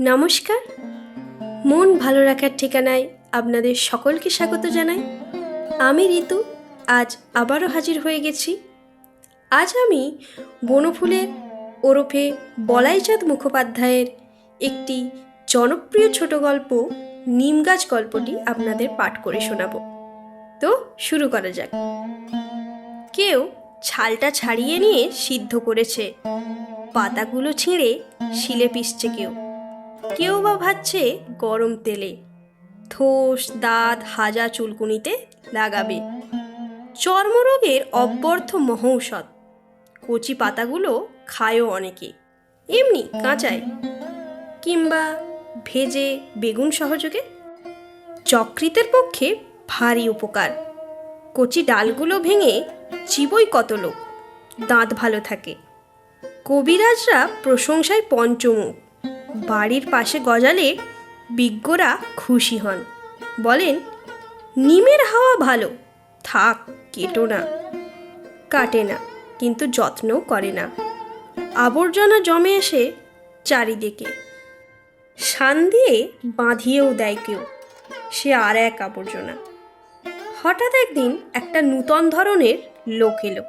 নমস্কার। মন ভালো রাখার ঠিকানায় আপনাদের সকলকে স্বাগত জানাই। আমি ঋতু, আজ আবারও হাজির হয়ে গেছি। আজ আমি বনফুলের ওরফে বলাইচাঁদ মুখোপাধ্যায়ের একটি জনপ্রিয় ছোট গল্প, নিম গাছ গল্পটি আপনাদের পাঠ করে শোনাব। তো শুরু করা যাক। কেউ ছালটা ছাড়িয়ে নিয়ে সিদ্ধ করেছে, পাতাগুলো ছিঁড়ে শিলে পিসছে কেউ। কেউ বা ভাবছে গরম তেলে। থোস দাঁত, হাজা চুলকুনিতে লাগাবে। চর্মরোগের অব্যর্থ মহৌষধ। কচি পাতাগুলো খায়ও অনেকে। এমনি কাঁচায়। কিংবা ভেজে বেগুন সহযোগে। যকৃতের পক্ষে ভারী উপকার। কচি ডালগুলো ভেঙে চিবই কত লোক। দাঁত ভালো থাকে। কবিরাজরা প্রশংসায় পঞ্চমুখ। বাড়ির পাশে গজালে বিজ্ঞরা খুশি হন। বলেন, নিমের হাওয়া ভালো, থাক, কেটো না, কাটে না, কিন্তু যত্নও করে না। আবর্জনা জমে এসে চারিদিকে। শান দিয়ে বাঁধিয়েও দেয় কেউ, সে আর এক আবর্জনা। হঠাৎ একদিন একটা নূতন ধরনের লোক এলো।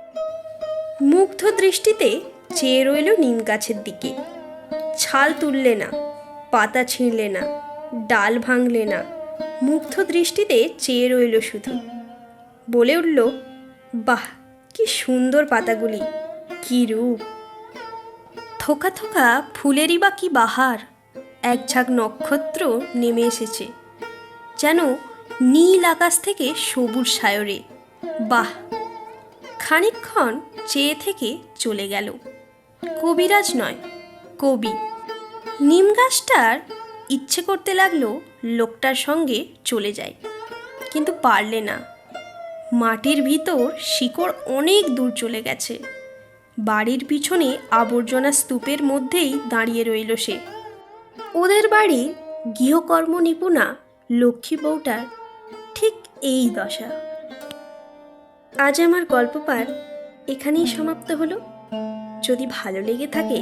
মুগ্ধ দৃষ্টিতে চেয়ে রইল নিম গাছের দিকে। ছাল তুললে না, পাতা ছিঁড়লে না, ডাল ভাঙলে না, মুগ্ধ দৃষ্টিতে চেয়ে রইল শুধু। বলে উঠল, বাহ, কি সুন্দর পাতাগুলি, কি রূপ! থোকা থোকা ফুলেরই বা কি বাহার, এক ঝাঁক নক্ষত্র নেমে এসেছে, যেন নীল আকাশ থেকে সবুজ সায়রে। বাহ, খানিকক্ষণ চেয়ে থেকে চলে গেল। কবিরাজ নয় কবি। নিম গাছটার ইচ্ছে করতে লাগল লোকটার সঙ্গে চলে যায়, কিন্তু পারলে না। মাটির ভিতর শিকড় অনেক দূর চলে গেছে। বাড়ির পিছনে আবর্জনা স্তূপের মধ্যেই দাঁড়িয়ে রইল সে। ওদের বাড়ি গৃহকর্ম নিপুণা লক্ষ্মী বউটার ঠিক এই দশা। আজ আমার গল্প পাঠ এখানেই সমাপ্ত হলো। যদি ভালো লেগে থাকে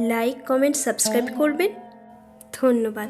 লাইক কমেন্ট সাবস্ক্রাইব করবেন। ধন্যবাদ।